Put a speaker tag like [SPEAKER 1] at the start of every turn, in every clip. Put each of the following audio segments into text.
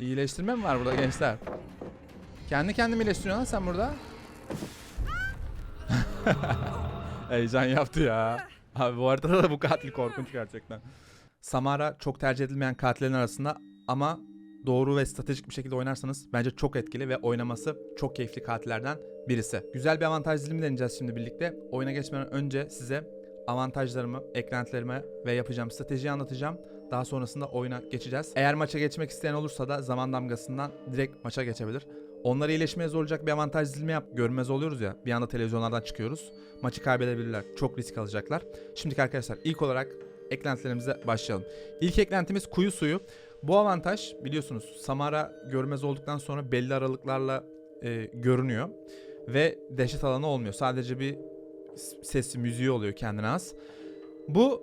[SPEAKER 1] İyileştirme mi var burada gençler? Kendi kendimi iyileştiriyorsun sen burada. Heyecan yaptı ya. Abi bu haritada da bu katil korkunç gerçekten. Samara çok tercih edilmeyen katillerin arasında ama doğru ve stratejik bir şekilde oynarsanız bence çok etkili ve oynaması çok keyifli katillerden birisi. Güzel bir avantaj dilimi deneyeceğiz şimdi birlikte. Oyuna geçmeden önce size avantajlarımı, eklentilerimi ve yapacağım stratejiyi anlatacağım. Daha sonrasında oyuna geçeceğiz. Eğer maça geçmek isteyen olursa da zaman damgasından direkt maça geçebilir. Onları iyileşmeye zorlayacak bir avantaj dilimi yap. Görmez oluyoruz ya. Bir anda televizyonlardan çıkıyoruz. Maçı kaybedebilirler. Çok risk alacaklar. Şimdi arkadaşlar ilk olarak eklentilerimize başlayalım. İlk eklentimiz kuyu suyu. Bu avantaj biliyorsunuz Samara görmez olduktan sonra belli aralıklarla e, görünüyor. Ve dehşet alanı olmuyor. Sadece bir sesi, müziği oluyor kendine az. Bu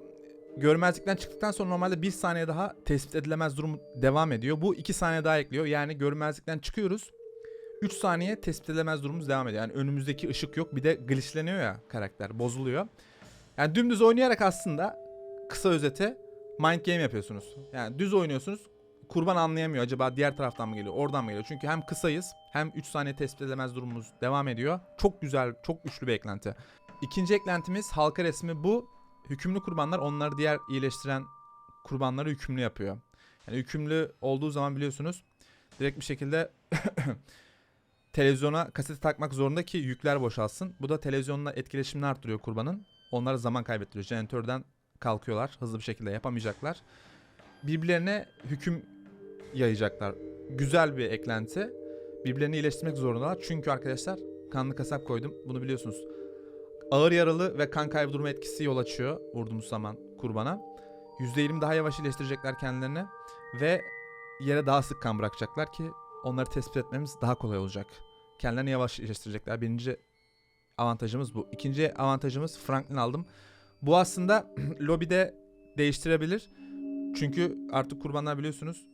[SPEAKER 1] görmezlikten çıktıktan sonra normalde bir saniye daha tespit edilemez durum devam ediyor. Bu 2 saniye daha ekliyor. Yani görmezlikten çıkıyoruz. 3 saniye tespit edilemez durumumuz devam ediyor. Yani önümüzdeki ışık yok. Bir de glitchleniyor ya karakter. Bozuluyor. Yani dümdüz oynayarak aslında kısa özeti mind game yapıyorsunuz. Yani düz oynuyorsunuz. Kurban anlayamıyor acaba diğer taraftan mı geliyor, oradan mı geliyor? Çünkü hem kısayız hem 3 saniye tespit edilemez durumumuz devam ediyor. Çok güzel, çok güçlü bir eklenti. İkinci eklentimiz halka resmi bu. Hükümlü kurbanlar onları diğer iyileştiren kurbanları hükümlü yapıyor. Yani hükümlü olduğu zaman biliyorsunuz direkt bir şekilde televizyona kaseti takmak zorunda ki yükler boşalsın. Bu da televizyonla etkileşimini arttırıyor kurbanın. Onlara zaman kaybettiriyor. Jeneratörden kalkıyorlar. Hızlı bir şekilde yapamayacaklar. Birbirlerine hüküm yayacaklar. Güzel bir eklenti. Birbirlerini iyileştirmek zorundalar. Çünkü arkadaşlar kanlı kasap koydum. Bunu biliyorsunuz. Ağır yaralı ve kan kaybı etkisi yol açıyor vurduğumuz zaman kurbana. %20 daha yavaş iyileştirecekler kendilerini ve yere daha sık kan bırakacaklar ki onları tespit etmemiz daha kolay olacak. Kendilerini yavaş iyileştirecekler. Birinci avantajımız bu. İkinci avantajımız Franklin aldım. Bu aslında lobide değiştirebilir. Çünkü artık kurbanlar biliyorsunuz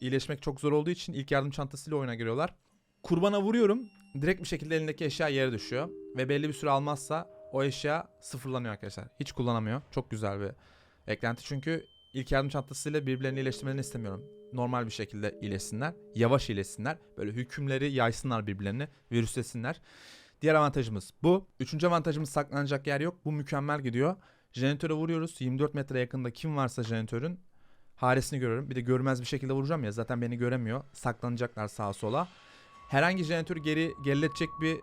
[SPEAKER 1] iyileşmek çok zor olduğu için ilk yardım çantasıyla oyuna giriyorlar. Kurbana vuruyorum. Direkt bir şekilde elindeki eşya yere düşüyor. Ve belli bir süre almazsa o eşya sıfırlanıyor arkadaşlar. Hiç kullanamıyor. Çok güzel bir eklenti. Çünkü ilk yardım çantasıyla birbirlerini iyileştirmelerini istemiyorum. Normal bir şekilde iyileşsinler. Yavaş iyileşsinler. Böyle hükümleri yaysınlar birbirlerini. Virüslesinler. Diğer avantajımız bu. Üçüncü avantajımız saklanacak yer yok. Bu mükemmel gidiyor. Jeneratöre vuruyoruz. 24 metre yakında kim varsa jeneratörün haresini görüyorum. Bir de görmez bir şekilde vuracağım ya. Zaten beni göremiyor. Saklanacaklar sağa sola. Herhangi jeneratörü geri geriletecek bir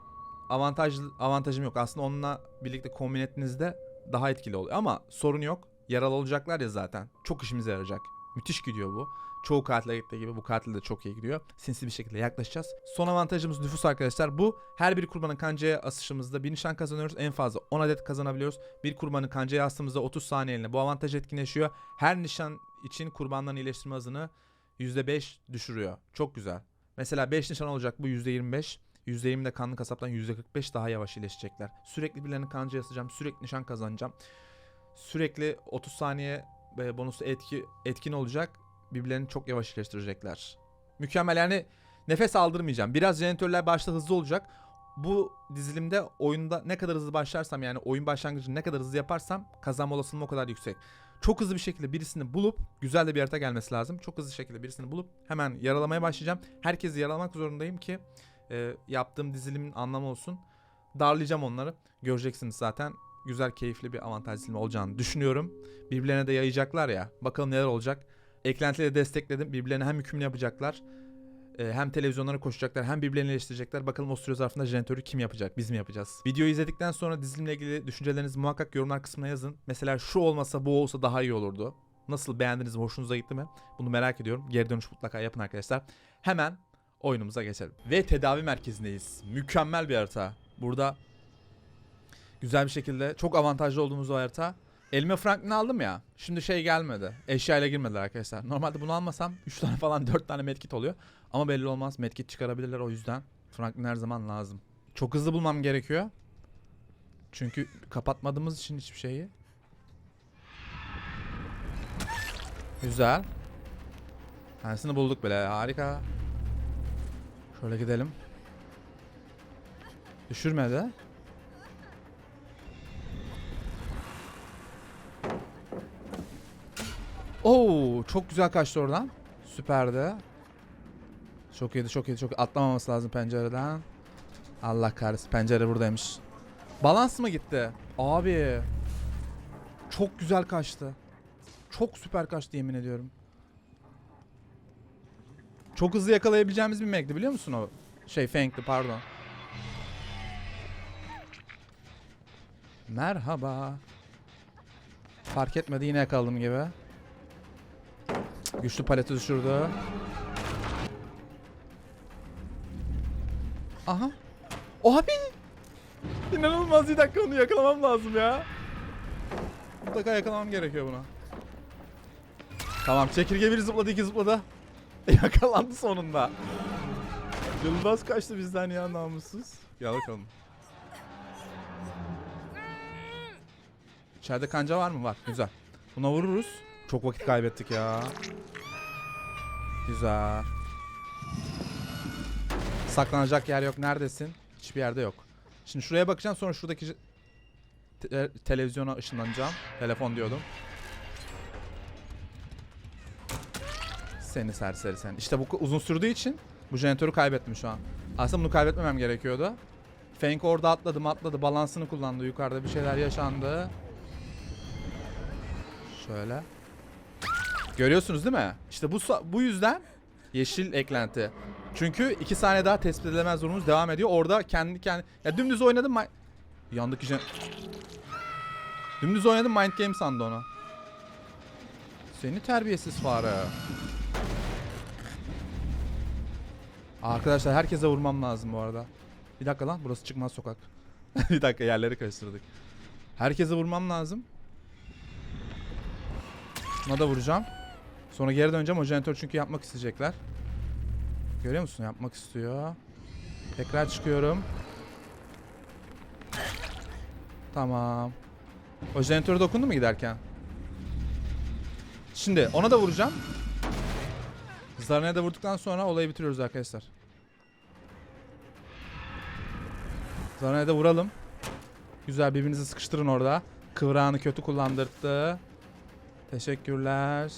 [SPEAKER 1] avantaj avantajım yok. Aslında onunla birlikte kombin ettiğinizde daha etkili oluyor. Ama sorun yok. Yaralı olacaklar ya zaten. Çok işimize yarayacak. Müthiş gidiyor bu. Çoğu katile gittiği gibi bu katil de çok iyi gidiyor. Sinsi bir şekilde yaklaşacağız. Son avantajımız nüfus arkadaşlar. Bu her bir kurbanın kancaya asışımızda bir nişan kazanıyoruz. En fazla 10 adet kazanabiliyoruz. Bir kurbanı kancaya astığımızda 30 saniyeliğine bu avantaj etkinleşiyor. Her nişan için kurbanların iyileştirme hızını %5 düşürüyor. Çok güzel. Mesela 5 nişan olacak bu %25. %20 de kanlı kasaptan %45 daha yavaş iyileşecekler. Sürekli birilerini kancaya asacağım. Sürekli nişan kazanacağım. Sürekli 30 saniye e, bonuslu etki etkin olacak. Birbirlerini çok yavaş iyileştirecekler. Mükemmel yani nefes aldırmayacağım. Biraz jeneratörler başta hızlı olacak. Bu dizilimde oyunda ne kadar hızlı başlarsam yani oyun başlangıcını ne kadar hızlı yaparsam kazanma olasılığım o kadar yüksek. Çok hızlı bir şekilde birisini bulup güzel de bir harita gelmesi lazım. Çok hızlı şekilde birisini bulup hemen yaralamaya başlayacağım. Herkesi yaralamak zorundayım ki e, yaptığım dizilimin anlamı olsun. Darlayacağım onları. Göreceksiniz zaten. Güzel, keyifli bir avantaj dizilimi olacağını düşünüyorum. Birbirlerine de yayacaklar ya. Bakalım neler olacak. Eklentileri destekledim. Birbirlerine hem hükümlü yapacaklar. e, hem televizyonlara koşacaklar hem birbirlerini eleştirecekler. Bakalım o süre zarfında jeneratörü kim yapacak? Biz mi yapacağız? Videoyu izledikten sonra dizilimle ilgili düşüncelerinizi muhakkak yorumlar kısmına yazın. Mesela şu olmasa bu olsa daha iyi olurdu. Nasıl beğendiniz mi? Hoşunuza gitti mi? Bunu merak ediyorum. Geri dönüş mutlaka yapın arkadaşlar. Hemen oyunumuza geçelim. Ve tedavi merkezindeyiz. Mükemmel bir harita. Burada güzel bir şekilde çok avantajlı olduğumuz o harita. Elime Franklin'i aldım ya. Şimdi şey gelmedi. Eşyayla girmediler arkadaşlar. Normalde bunu almasam 3 tane falan 4 tane medkit oluyor. Ama belli olmaz. Medkit çıkarabilirler o yüzden. Franklin her zaman lazım. Çok hızlı bulmam gerekiyor. Çünkü kapatmadığımız için hiçbir şeyi. Güzel. Tanesini bulduk bile. Harika. Şöyle gidelim. Düşürmedi. Oo, çok güzel kaçtı oradan. Süperdi. Çok iyiydi çok iyiydi çok Atlamaması lazım pencereden. Allah kahretsin pencere buradaymış. Balans mı gitti? Abi. Çok güzel kaçtı. Çok süper kaçtı yemin ediyorum. Çok hızlı yakalayabileceğimiz bir Meg'di biliyor musun o? Şey Fang'di pardon. Merhaba. Fark etmedi yine yakaladım gibi. Güçlü paleti düşürdü. Aha. Abi. İnanılmaz bir dakika onu yakalamam lazım ya. Mutlaka yakalamam gerekiyor buna. Tamam çekirge bir zıpladı iki zıpladı. Yakalandı sonunda. Yıldız kaçtı bizden ya namussuz. Gel bakalım. İçeride kanca var mı? Var. Güzel. Buna vururuz. Çok vakit kaybettik ya. Güzel. Saklanacak yer yok. Neredesin? Hiçbir yerde yok. Şimdi şuraya bakacağım sonra şuradaki te- televizyona ışınlanacağım. Telefon diyordum. Seni serseri sen. İşte bu uzun sürdüğü için bu jeneratörü kaybettim şu an. Aslında bunu kaybetmemem gerekiyordu. Fenk orada atladı atladı. Balansını kullandı. Yukarıda bir şeyler yaşandı. Şöyle. Görüyorsunuz değil mi? İşte bu bu yüzden yeşil eklenti. Çünkü iki saniye daha tespit edilemez durumumuz devam ediyor. Orada kendi kendi ya dümdüz oynadım. mi- Yandık jen... Dümdüz oynadım Mind Game sandı onu. Seni terbiyesiz fare. Arkadaşlar herkese vurmam lazım bu arada. Bir dakika lan burası çıkmaz sokak. bir dakika yerleri karıştırdık. Herkese vurmam lazım. Buna da vuracağım. Sonra geri döneceğim. O jeneratör çünkü yapmak isteyecekler. Görüyor musun? Yapmak istiyor. Tekrar çıkıyorum. Tamam. O jeneratöre dokundu mu giderken? Şimdi ona da vuracağım. Zarna'ya da vurduktan sonra olayı bitiriyoruz arkadaşlar. Zarna'ya da vuralım. Güzel birbirinizi sıkıştırın orada. Kıvrağını kötü kullandırdı. Teşekkürler.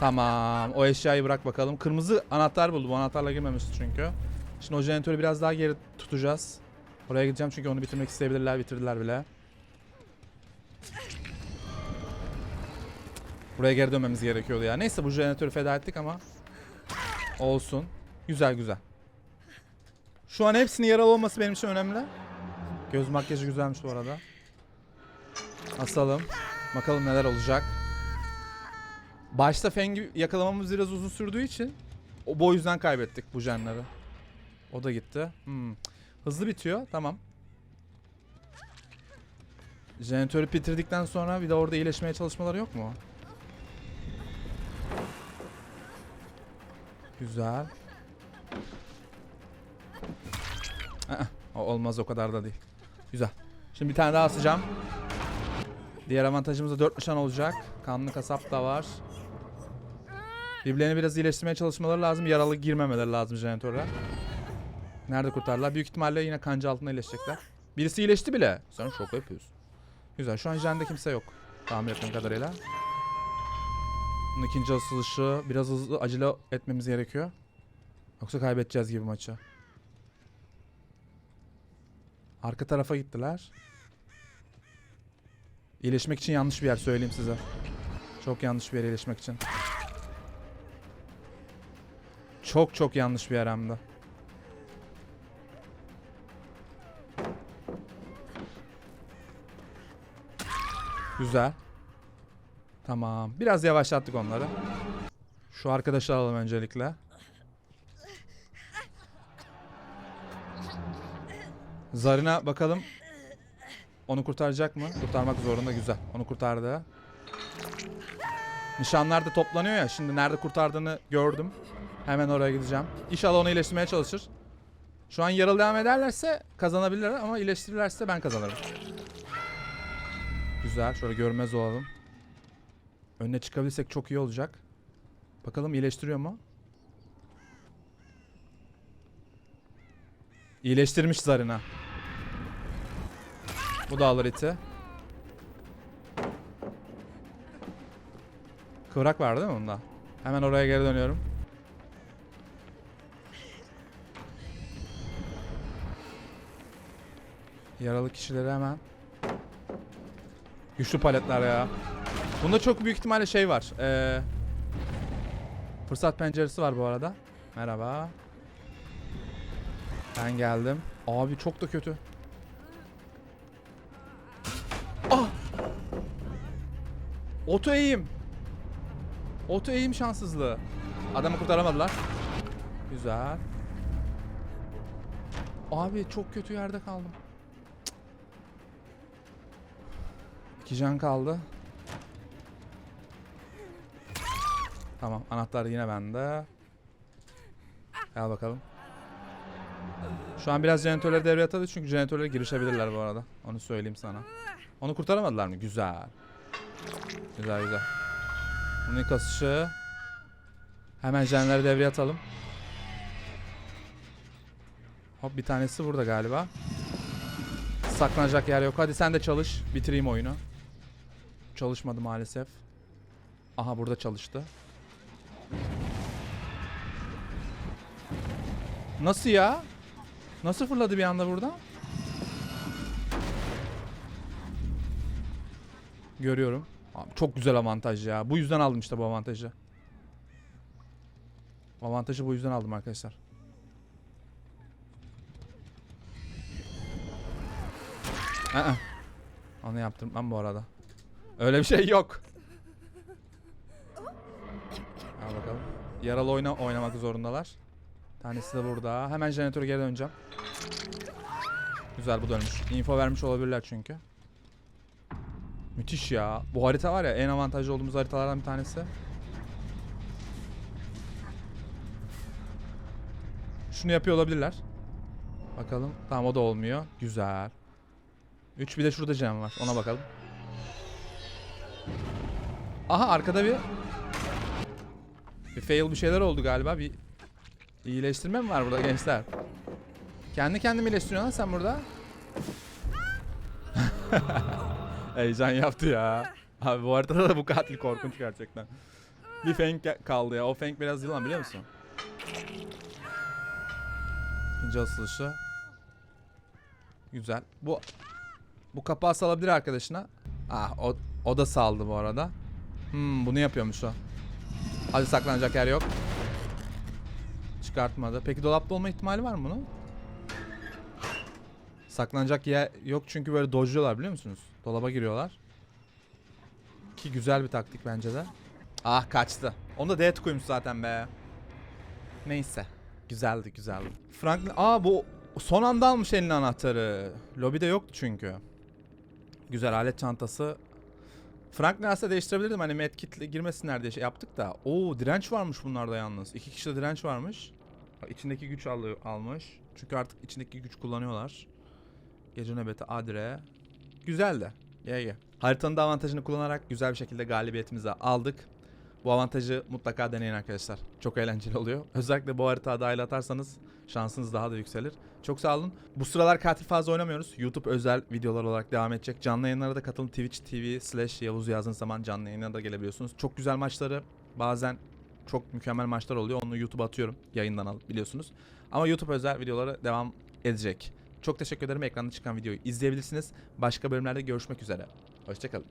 [SPEAKER 1] Tamam. O eşyayı bırak bakalım. Kırmızı anahtar buldu. Bu anahtarla girmemişti çünkü. Şimdi o jeneratörü biraz daha geri tutacağız. Oraya gideceğim çünkü onu bitirmek isteyebilirler. Bitirdiler bile. Buraya geri dönmemiz gerekiyordu ya. Neyse bu jeneratörü feda ettik ama olsun. Güzel güzel. Şu an hepsinin yaralı olması benim için önemli. Göz makyajı güzelmiş bu arada. Asalım. Bakalım neler olacak. Başta Feng'i yakalamamız biraz uzun sürdüğü için o bu yüzden kaybettik bu jenleri. O da gitti. Hmm. Hızlı bitiyor. Tamam. Jeneratörü bitirdikten sonra bir de orada iyileşmeye çalışmaları yok mu? Güzel. Olmaz o kadar da değil. Güzel. Şimdi bir tane daha asacağım. Diğer avantajımız da 4 nişan olacak. Kanlı kasap da var. Birbirlerini biraz iyileştirmeye çalışmaları lazım. Yaralı girmemeleri lazım jeneratöre. Nerede kurtarlar? Büyük ihtimalle yine kanca altında iyileşecekler. Birisi iyileşti bile. Sen şok yapıyorsun. Güzel. Şu an jende kimse yok. Tahmin ettiğim kadarıyla. Bunun ikinci asılışı biraz hızlı acele etmemiz gerekiyor. Yoksa kaybedeceğiz gibi maçı. Arka tarafa gittiler. İyileşmek için yanlış bir yer söyleyeyim size. Çok yanlış bir yer iyileşmek için. Çok çok yanlış bir yer hem de. Güzel. Tamam. Biraz yavaşlattık onları. Şu arkadaşı alalım öncelikle. Zarina bakalım. Onu kurtaracak mı? Kurtarmak zorunda güzel. Onu kurtardı. Nişanlar da toplanıyor ya. Şimdi nerede kurtardığını gördüm. Hemen oraya gideceğim. İnşallah onu iyileştirmeye çalışır. Şu an yaralı devam ederlerse kazanabilirler ama iyileştirirlerse ben kazanırım. Güzel. Şöyle görmez olalım. Önüne çıkabilirsek çok iyi olacak. Bakalım iyileştiriyor mu? İyileştirmiş zarına. Bu da alır iti. Kıvrak vardı değil mi bunda? Hemen oraya geri dönüyorum. Yaralı kişileri hemen. Güçlü paletler ya. Bunda çok büyük ihtimalle şey var. Ee, fırsat penceresi var bu arada. Merhaba. Ben geldim. Abi çok da kötü. Ah! Oto eğim. Oto eğim şanssızlığı. Adamı kurtaramadılar. Güzel. Abi çok kötü yerde kaldım. Cık. İki can kaldı. Tamam anahtar yine bende. Gel bakalım. Şu an biraz jeneratörleri devreye atadı çünkü jeneratörlere girişebilirler bu arada. Onu söyleyeyim sana. Onu kurtaramadılar mı? Güzel. Güzel güzel. Bunun ilk asışı. Hemen jenleri devreye atalım. Hop bir tanesi burada galiba. Saklanacak yer yok. Hadi sen de çalış. Bitireyim oyunu. Çalışmadı maalesef. Aha burada çalıştı. Nasıl ya? Nasıl fırladı bir anda burada? Görüyorum. Abi çok güzel avantaj ya. Bu yüzden aldım işte bu avantajı. Avantajı bu yüzden aldım arkadaşlar. Aa. Onu yaptırmam bu arada. Öyle bir şey yok. Al bakalım. Yaralı oyna oynamak zorundalar. Tanesi de burada. Hemen jeneratöre geri döneceğim. Güzel bu dönmüş. Info vermiş olabilirler çünkü. Müthiş ya. Bu harita var ya en avantajlı olduğumuz haritalardan bir tanesi. Şunu yapıyor olabilirler. Bakalım. Tamam o da olmuyor. Güzel. 3 bir de şurada cam var. Ona bakalım. Aha arkada bir bir fail bir şeyler oldu galiba. Bir iyileştirme mi var burada gençler? Kendi kendimi iyileştiriyorsun sen burada. Heyecan yaptı ya. Abi bu haritada da bu katil korkunç gerçekten. Bir Feng ge- kaldı ya. O Feng biraz yılan biliyor musun? İkinci asılışı. Güzel. Bu bu kapağı salabilir arkadaşına. Ah o, o da saldı bu arada. Hmm bunu yapıyormuş o. Hadi saklanacak yer yok. Çıkartmadı. Peki dolapta olma ihtimali var mı bunun? Saklanacak yer yok çünkü böyle dojluyorlar biliyor musunuz? Dolaba giriyorlar. Ki güzel bir taktik bence de. Ah kaçtı. Onu da D koymuş zaten be. Neyse. Güzeldi güzeldi. Franklin... Aa bu son anda almış eline anahtarı. Lobide yoktu çünkü. Güzel alet çantası. Franklin aslında değiştirebilirdim hani medkitle girmesinler diye şey yaptık da. Oo direnç varmış bunlarda yalnız. İki kişide direnç varmış. İçindeki güç alıyor, almış. Çünkü artık içindeki güç kullanıyorlar. Gece nöbeti Adre. Güzeldi. Ye ye. Haritanın da avantajını kullanarak güzel bir şekilde galibiyetimizi aldık. Bu avantajı mutlaka deneyin arkadaşlar. Çok eğlenceli oluyor. Özellikle bu haritada dahil atarsanız şansınız daha da yükselir. Çok sağ olun. Bu sıralar katil fazla oynamıyoruz. YouTube özel videolar olarak devam edecek. Canlı yayınlara da katılın. Twitch TV slash Yavuz yazdığınız zaman canlı yayına da gelebiliyorsunuz. Çok güzel maçları bazen çok mükemmel maçlar oluyor. Onu YouTube'a atıyorum. Yayından alıp biliyorsunuz. Ama YouTube özel videoları devam edecek. Çok teşekkür ederim. Ekranda çıkan videoyu izleyebilirsiniz. Başka bölümlerde görüşmek üzere. Hoşçakalın.